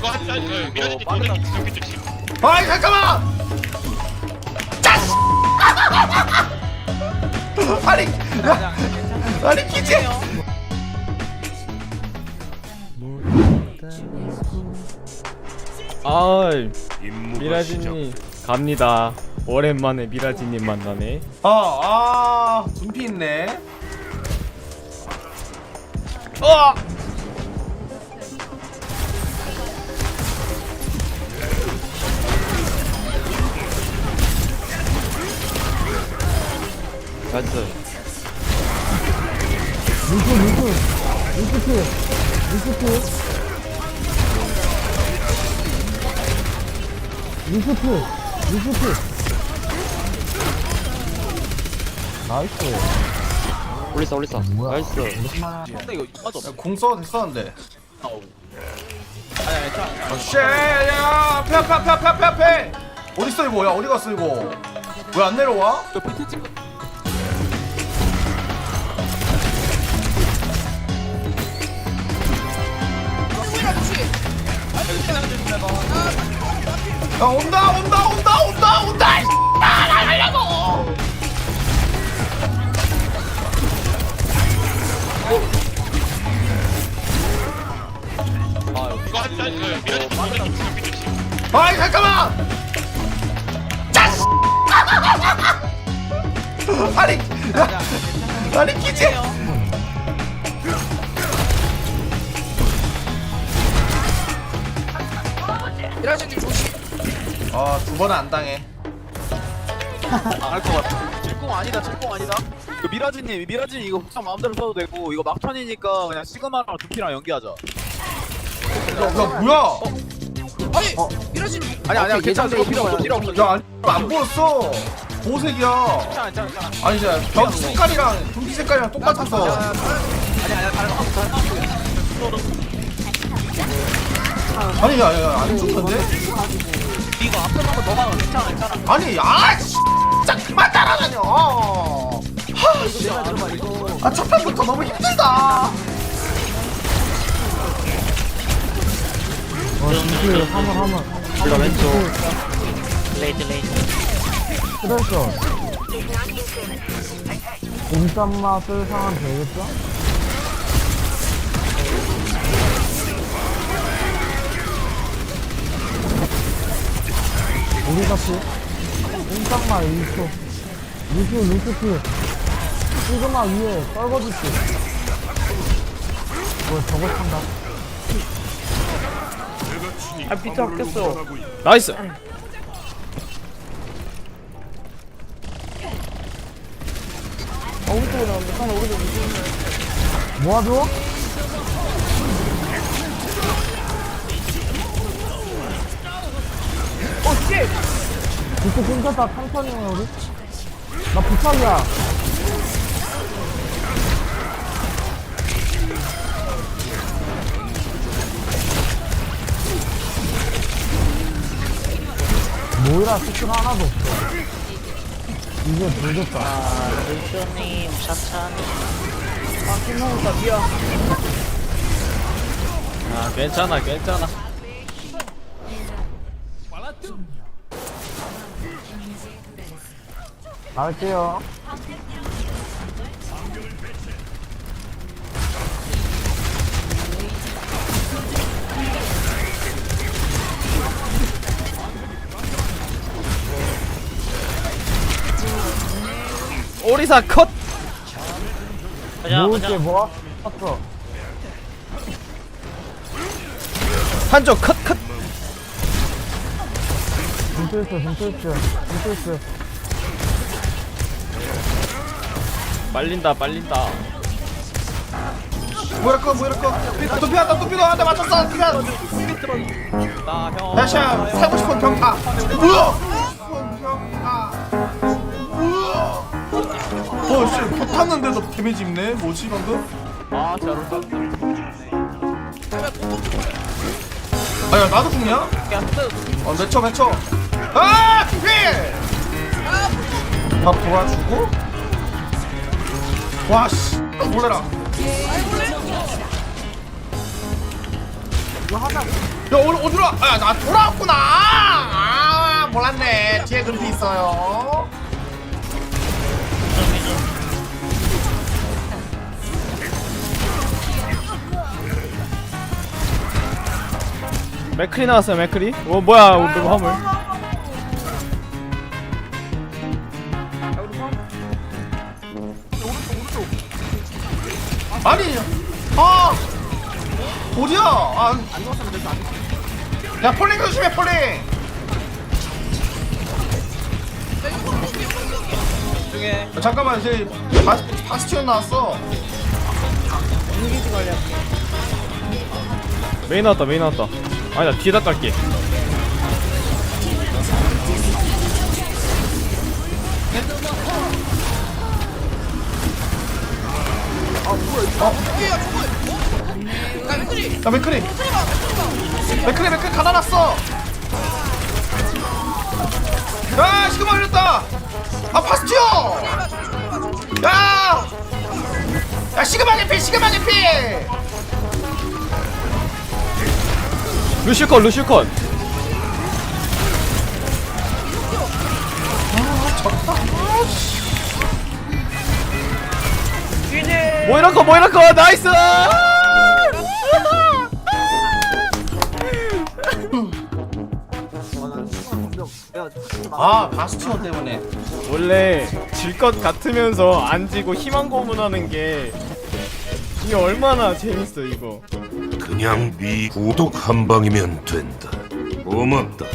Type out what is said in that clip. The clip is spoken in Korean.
이거 하지 않아요. 미라진이 도전 준비 주시. 아이 잠깐만! 짜스! 아니 야, 아니 기지 아이 미라지님 갑니다 오랜만에 미라지님 만나네 어아 분피 있네 어! 올리사 올리사 나이스 근데 이거 맞아. 야, 공 써도 됐었는데 참. 쉐야 앞에 앞에 앞에 앞에 앞에 앞에 어딨어 이거 야 어디 갔어 이거 왜 안 내려와? 저 비트 찍. 야 온다 온다 온다 온다 온다 이 나가려고 아 이거 하지 않아요. 미라진이 도전 준비 주시. 아이 잠깐만 짜스 아니 야, 아니 기지 아두 번은 안 당해 안할것 같아. 질공 아니다. 질공 아니다. 그 미라지님 미라지 이거 혹시 마음대로 써도 되고 이거 막판이니까 그냥 시그마랑 두피랑 연기하자. 야, 야 뭐야 아니 어. 미라진 아니 아니야 괜찮아. 이거 필요 없어. 필요 없어. 야, 아니, 안 보였어. 보색이야. 괜찮아 괜찮아. 괜찮아. 아니, 이제 벽 색깔이랑 분기 색깔이랑 똑같아서. 아니 아니야 다른 거 다른 아니, 야, 야, 야, 안 죽는데? 이거 앞에 한번 더 가면 괜찮아 괜찮아. 아니, 아, 씨, 진짜 그만 따라다녀. 하, 씨. 아, 첫 판부터 너무 힘들다. 이거 왼쪽 레이드 레이드 그래서 인삼 맛을 상하면 되겠죠? 우리 같이? 맛 2초 루시 루시피 시그마 위에 떨궈주시 뭐 저거 산다. 아 비트 아꼈어. 나이스. 모아줘? 씨! 부스 끊겼다, 천천히 해, 우리. 나 부착이야. 모이라 스킬 하나도 없어. 이게 모르겠다. 루쇼님 천천히 아 괜찮아 괜찮아 나갈게요. 오리사 컷 가자 모을게 가자 뭐? 쳤어. 한쪽 컷컷 빈투스, 빈투스, 빈투스. 빨린다 빨린다 거, 뭐야, 거. 또 피한다, 또 피한다. 한대 맞췄어. 피한. 나형 야샤, 살고 싶은 병타. 뭐야? 병타. 뭐야? 어, 씨, 벽 탔는데도 데미지 입네. 뭐지, 방금? 아롤 아야, 나도 죽냐? 어, 맺혀, 맺혀. 아, 피! 다 도와주고. 와, 씨. 놀래라. 이거 하자. 어디 어디로? 아나 돌아왔구나. 아 몰랐네. 뒤에 그렇게 있어요. 맥크리 나왔어요 맥크리 오 뭐야 우리 화물 아 어디야? 아안 넣었으면 됐어. 야 폴링 조심해 폴링. 중에 야, 잠깐만 이제 바, 바스티온 나왔어. 메인 나왔다 메인 나왔다 아니 나 뒤에다 깔게 야 맥크리. 맥크리 맥크리 가다놨어. 야 시그마 걸렸다. 아 바스티온. 야. 야 시그마 개피 시그마 개피. 루시컷 루시컷 모이라컷 모이라컷 나이스 아 바스티온 때문에. 원래 질 것 같으면서 안 지고 희망 고문하는 게 이게 얼마나 재밌어 이거 그냥 네 구독 한 방이면 된다. 고맙다.